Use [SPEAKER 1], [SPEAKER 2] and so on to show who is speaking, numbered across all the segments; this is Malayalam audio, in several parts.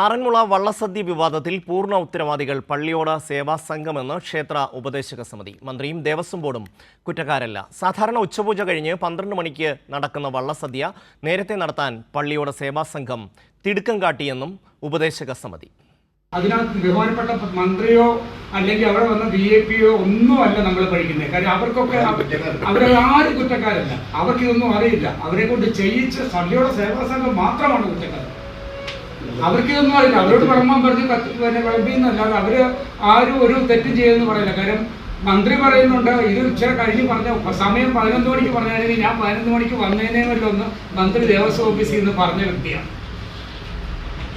[SPEAKER 1] ആറന്മുള വള്ളസദ്യ വിവാദത്തിൽ പൂർണ ഉത്തരവാദികൾ പള്ളിയോട സേവാ സംഘമെന്ന് ക്ഷേത്ര ഉപദേശക സമിതി. മന്ത്രിയും ദേവസ്വം ബോർഡും കുറ്റക്കാരല്ല. സാധാരണ ഉച്ചപൂജ കഴിഞ്ഞ് പന്ത്രണ്ട് മണിക്ക് നടക്കുന്ന വള്ളസദ്യ നേരത്തെ നടത്താൻ പള്ളിയോട സേവാ സംഘം തിടുക്കം കാട്ടിയെന്നും ഉപദേശക സമിതി.
[SPEAKER 2] അതിനകത്ത് ബഹുമാനപ്പെട്ട മന്ത്രിയോ അല്ലെങ്കിൽ അവിടെ വന്ന ബി എ പിയോ ഒന്നുമല്ല നമ്മൾ പഠിക്കുന്നത്. കാര്യം അവർക്കൊക്കെ അവരാരും കുറ്റക്കാരല്ല. അവർക്ക് ഇതൊന്നും അറിയില്ല. അവരെ കൊണ്ട് ചെയ്യിച്ച സഭയുടെ സേവാ സംഘം മാത്രമാണ് കുറ്റക്കാരൻ. അവർക്ക് ഇതൊന്നും അറിയില്ല. അവരോട് വിളമ്പാൻ പറഞ്ഞ് പിന്നെ വിളമ്പിന്നല്ലാതെ അവർ ആരും ഒരു തെറ്റും ചെയ്തെന്ന് പറയില്ല. കാര്യം മന്ത്രി പറയുന്നുണ്ട് ഇത് ഇച്ചിരി കഴിഞ്ഞ് പറഞ്ഞ സമയം പതിനൊന്ന് മണിക്ക് പറഞ്ഞാണെങ്കിൽ ഞാൻ പതിനൊന്ന് മണിക്ക് വന്നതിനെ വല്ലൊന്ന് മന്ത്രി ദേവസ്വം ഓഫീസിൽ നിന്ന് പറഞ്ഞ വ്യക്തിയാണ്.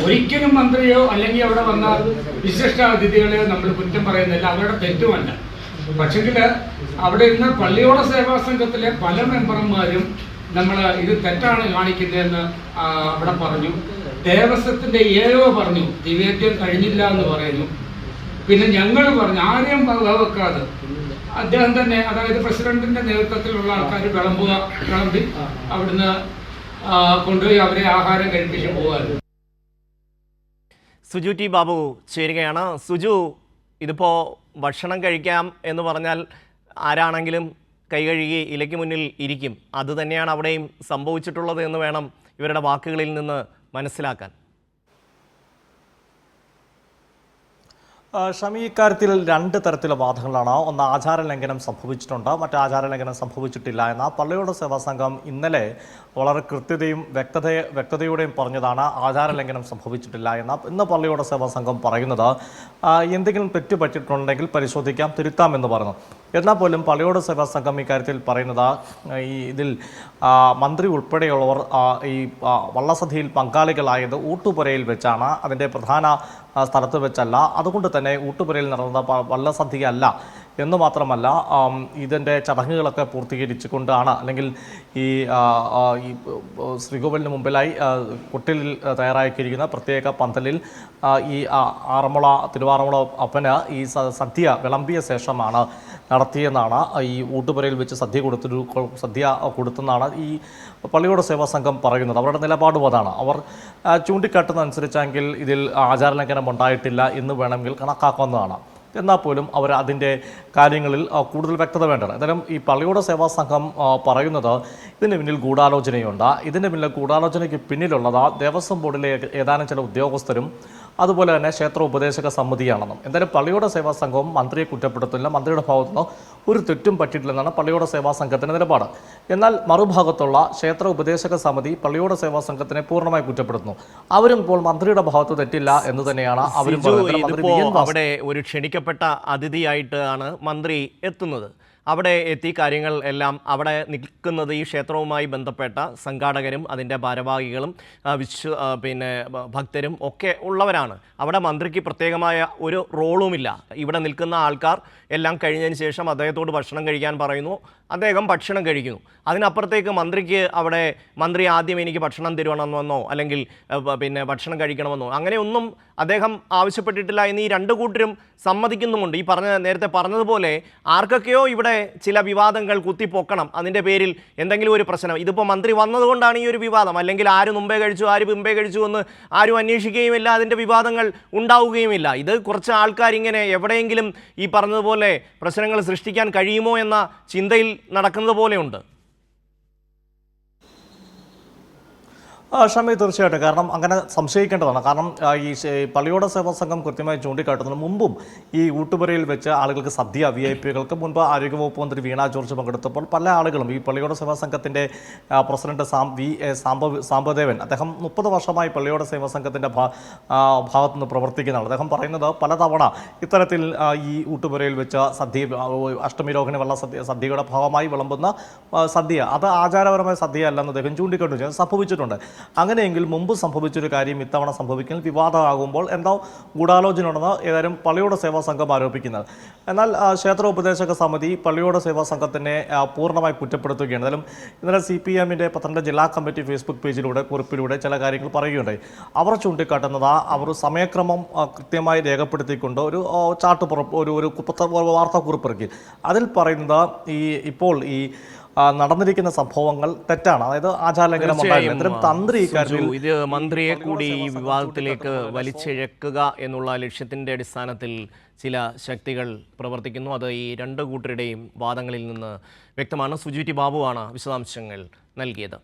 [SPEAKER 2] ഒരിക്കലും മന്ത്രിയോ അല്ലെങ്കിൽ അവിടെ വന്ന വിശിഷ്ട അതിഥികളെയോ നമ്മൾ കുറ്റം പറയുന്നില്ല. അവരുടെ തെറ്റുമല്ല പക്ഷെങ്കിൽ അവിടെ ഇന്ന് പള്ളിയോട സേവാ സംഘത്തിലെ പല മെമ്പർമാരും നമ്മൾ ഇത് തെറ്റാണ് കാണിക്കുന്നതെന്ന് അവിടെ പറഞ്ഞു. ദേവസ്വത്തിന്റെ ഏഴോ പറഞ്ഞു ദിവേദ്യം കഴിഞ്ഞില്ല എന്ന് പറയുന്നു. പിന്നെ ഞങ്ങൾ പറഞ്ഞു ആരെയും വക വെക്കാതെ അദ്ദേഹം തന്നെ അതായത് പ്രസിഡന്റിന്റെ നേതൃത്വത്തിലുള്ള ആൾക്കാർ വിളമ്പുക വിളമ്പി അവിടുന്ന് കൊണ്ടുപോയി അവരെ ആഹാരം കഴിപ്പിച്ച് പോകാറ്
[SPEAKER 1] സുജു ടി ബാബു ചേരുകയാണ്. സുജു ഇതിപ്പോൾ ഭക്ഷണം കഴിക്കാം എന്ന് പറഞ്ഞാൽ ആരാണെങ്കിലും കൈ കഴുകി ഇലയ്ക്ക് മുന്നിൽ ഇരിക്കും. അത് തന്നെയാണ് അവിടെയും സംഭവിച്ചിട്ടുള്ളത് എന്ന് വേണം ഇവരുടെ വാക്കുകളിൽ നിന്ന് മനസ്സിലാക്കാൻ.
[SPEAKER 3] ഷമി ഇക്കാര്യത്തിൽ രണ്ട് തരത്തിലുള്ള വാദങ്ങളാണ്. ഒന്ന് ആചാര ലംഘനം സംഭവിച്ചിട്ടുണ്ട്. മറ്റ് ആചാര ലംഘനം സംഭവിച്ചിട്ടില്ല എന്ന പള്ളിയോട് സേവാ സംഘം ഇന്നലെ വളരെ കൃത്യതയും വ്യക്തത വ്യക്തതയോടെയും പറഞ്ഞതാണ് ആചാര ലംഘനം സംഭവിച്ചിട്ടില്ല എന്ന ഇന്ന് പള്ളിയോട് സേവാ സംഘം പറയുന്നത്. എന്തെങ്കിലും തെറ്റ് പറ്റിയിട്ടുണ്ടെങ്കിൽ പരിശോധിക്കാം തിരുത്താം എന്ന് പറഞ്ഞു. എന്നാൽ പോലും പള്ളിയോട് സഭാ സംഘം ഇക്കാര്യത്തിൽ പറയുന്നത് ഈ ഇതിൽ മന്ത്രി ഉൾപ്പെടെയുള്ളവർ ഈ വള്ളസദ്യയിൽ പങ്കാളികളായത് ഊട്ടുപുരയിൽ വെച്ചാണ്. അതിന്റെ പ്രധാന സ്ഥലത്ത് വെച്ചല്ല. അതുകൊണ്ട് തന്നെ ഊട്ടുപുരയിൽ നടന്ന പ- വള്ളസദ്യ അല്ല എന്ന് മാത്രമല്ല ഇതിന്റെ ചടങ്ങുകളൊക്കെ പൂർത്തീകരിച്ചുകൊണ്ടാണ് അല്ലെങ്കിൽ ഈ ശ്രീകോവിലിന് മുമ്പിലായി കുട്ടിലിൽ തയ്യാറാക്കിയിരിക്കുന്ന പ്രത്യേക പന്തലിൽ ഈ ആറന്മുള തിരുവാറന്മുള അപ്പന് ഈ സദ്യ വിളമ്പിയ ശേഷമാണ് നടത്തിയെന്നാണ് ഈ ഊട്ടുപുരയിൽ വെച്ച് സദ്യ കൊടുത്തൊരു സദ്യ കൊടുത്തെന്നാണ് ഈ പള്ളിയോട് സേവാ സംഘം പറയുന്നത്. അവരുടെ നിലപാടും അതാണ്. അവർ ചൂണ്ടിക്കാട്ടുന്നതനുസരിച്ചെങ്കിൽ ഇതിൽ ആചാരലംഘനം ഉണ്ടായിട്ടില്ല എന്ന് വേണമെങ്കിൽ കണക്കാക്കാവുന്നതാണ്. എന്നാൽ പോലും അവർ അതിന്റെ കാര്യങ്ങളിൽ കൂടുതൽ വ്യക്തത വേണ്ടത് എന്തായാലും ഈ പള്ളിയുടെ സേവാ സംഘം പറയുന്നത് ഇതിന് പിന്നിൽ ഗൂഢാലോചനയുണ്ട്. ഇതിന്റെ പിന്നിൽ ഗൂഢാലോചനയ്ക്ക് പിന്നിലുള്ളത് ദേവസ്വം ബോർഡിലെ ഏതാനും ചില ഉദ്യോഗസ്ഥരും അതുപോലെ തന്നെ ക്ഷേത്ര ഉപദേശക സമിതിയാണെന്നും. എന്തായാലും പള്ളിയുടെ സേവാ സംഘവും മന്ത്രിയെ കുറ്റപ്പെടുത്തുന്നില്ല. മന്ത്രിയുടെ ഭാഗത്തുനിന്ന് ഒരു തെറ്റും പറ്റിയിട്ടില്ലെന്നാണ് പള്ളിയുടെ സേവാ സംഘത്തിന്റെ നിലപാട്. എന്നാൽ മറുഭാഗത്തുള്ള ക്ഷേത്ര ഉപദേശക സമിതി പള്ളിയുടെ സേവാ സംഘത്തിനെ പൂർണമായി കുറ്റപ്പെടുത്തുന്നു. അവരും ഇപ്പോൾ മന്ത്രിയുടെ ഭാഗത്ത് തെറ്റില്ല എന്ന് തന്നെയാണ് അവരും
[SPEAKER 1] അവിടെ ഒരു ക്ഷണിക്കപ്പെട്ട അതിഥിയായിട്ടാണ് മന്ത്രി എത്തുന്നത്. അവിടെ എത്തി കാര്യങ്ങൾ എല്ലാം അവിടെ നിൽക്കുന്നത് ഈ ക്ഷേത്രവുമായി ബന്ധപ്പെട്ട സംഘാടകരും അതിന്റെ ഭാരവാഹികളും വിശ്വ പിന്നെ ഭക്തരും ഒക്കെ ഉള്ളവരാണ്. അവിടെ മന്ത്രിക്ക് പ്രത്യേകമായ ഒരു റോളുമില്ല. ഇവിടെ നിൽക്കുന്ന ആൾക്കാർ എല്ലാം കഴിഞ്ഞതിന് ശേഷം അദ്ദേഹത്തോട് ഭക്ഷണം കഴിക്കാൻ പറയുന്നു. അദ്ദേഹം ഭക്ഷണം കഴിക്കുന്നു. അതിനപ്പുറത്തേക്ക് മന്ത്രിക്ക് അവിടെ മന്ത്രി ആദ്യം എനിക്ക് ഭക്ഷണം തരുവണമെന്നോ അല്ലെങ്കിൽ പിന്നെ ഭക്ഷണം കഴിക്കണമെന്നോ അങ്ങനെയൊന്നും അദ്ദേഹം ആവശ്യപ്പെട്ടിട്ടില്ല എന്ന് ഈ രണ്ട് കൂട്ടരും സമ്മതിക്കുന്നുമുണ്ട്. ഈ പറഞ്ഞ നേരത്തെ പറഞ്ഞതുപോലെ ആർക്കൊക്കെയോ ഇവിടെ ചില വിവാദങ്ങൾ കുത്തിപ്പൊക്കണം. അതിന്റെ പേരിൽ എന്തെങ്കിലും ഒരു പ്രശ്നം. ഇതിപ്പോൾ മന്ത്രി വന്നതുകൊണ്ടാണ് ഈ ഒരു വിവാദം. അല്ലെങ്കിൽ ആര് മുമ്പേ കഴിച്ചു ആര് മുമ്പേ കഴിച്ചു എന്ന് ആരും അന്വേഷിക്കുകയുമില്ല. അതിന്റെ വിവാദങ്ങൾ ഉണ്ടാവുകയുമില്ല. ഇത് കുറച്ച് ആൾക്കാരിങ്ങനെ എവിടെയെങ്കിലും ഈ പറഞ്ഞതുപോലെ പ്രശ്നങ്ങൾ സൃഷ്ടിക്കാൻ കഴിയുമോ എന്ന ചിന്തയിൽ നടക്കുന്നത് പോലെയുണ്ട്
[SPEAKER 3] ഷമി തീർച്ചയായിട്ടും. കാരണം അങ്ങനെ സംശയിക്കേണ്ടതാണ്. കാരണം ഈ പള്ളിയോട സേവാ സംഘം കൃത്യമായി ചൂണ്ടിക്കാട്ടുന്നതിന് മുമ്പും ഈ ഊട്ടുപുരയിൽ വെച്ച് ആളുകൾക്ക് സദ്യ വി ഐ പികൾക്ക് മുൻപ് ആരോഗ്യവകുപ്പ് മന്ത്രി വീണ ജോർജ് പങ്കെടുത്തപ്പോൾ പല ആളുകളും ഈ പള്ളിയോട സേവാ സംഘത്തിന്റെ president Sam V A Samba Sambadevan അദ്ദേഹം മുപ്പത് വർഷമായി പള്ളിയോട സേവാ സംഘത്തിന്റെ ഭാഗത്തു നിന്ന് പ്രവർത്തിക്കുന്നതാണ് അദ്ദേഹം പറയുന്നത് പലതവണ ഇത്തരത്തിൽ ഈ ഊട്ടുപുരയിൽ വെച്ച് സദ്യ അഷ്ടമി രോഹിണി വള്ള സദ്യ സദ്യയുടെ ഭാഗമായി വിളമ്പുന്ന സദ്യ. അത് ആചാരപരമായ സദ്യ അല്ലെന്ന് അദ്ദേഹം ചൂണ്ടിക്കാട്ടു ചെയ്ത് സംഭവിച്ചിട്ടുണ്ട്. അങ്ങനെയെങ്കിൽ മുമ്പ് സംഭവിച്ചൊരു കാര്യം ഇത്തവണ സംഭവിക്കൽ വിവാദമാകുമ്പോൾ എന്തോ ഗൂഢാലോചന ഉണ്ടെന്ന് ഏതായാലും പള്ളിയോട് സേവാ സംഘം ആരോപിക്കുന്നത് എന്നാൽ ക്ഷേത്ര ഉപദേശക സമിതി പള്ളിയോട് സേവാ സംഘത്തിനെ പൂർണമായി കുറ്റപ്പെടുത്തുകയാണ്. എന്തായാലും ഇന്നലെ സി പി എമ്മിന്റെ പത്തനംതിട്ട ജില്ലാ കമ്മിറ്റി ഫേസ്ബുക്ക് പേജിലൂടെ കുറിപ്പിലൂടെ ചില കാര്യങ്ങൾ പറയുകയുണ്ടായി. അവർ ചൂണ്ടിക്കാട്ടുന്നത് അവർ സമയക്രമം കൃത്യമായി രേഖപ്പെടുത്തിക്കൊണ്ട് ഒരു ചാർട്ട് പുറ ഒരു ഒരു വാർത്താക്കുറിപ്പ് ഇറക്കി. അതിൽ പറയുന്നത് ഈ ഇപ്പോൾ ഈ നടന്നിരിക്കുന്ന സംഭവങ്ങൾ തെറ്റാണ്. അതായത് ആചാരലംഘനം തന്ത്രി ഇക്കാര്യത്തിൽ
[SPEAKER 1] ഇത് മന്ത്രിയെ കൂടി ഈ വിവാദത്തിലേക്ക് വലിച്ചിഴക്കുക എന്നുള്ള ലക്ഷ്യത്തിന്റെ അടിസ്ഥാനത്തിൽ ചില ശക്തികൾ പ്രവർത്തിക്കുന്നു. അത് ഈ രണ്ട് കൂട്ടരുടെയും വാദങ്ങളിൽ നിന്ന് വ്യക്തമാണ്. സുജീറ്റി ബാബുവാണ് വിശദാംശങ്ങൾ നൽകിയത്.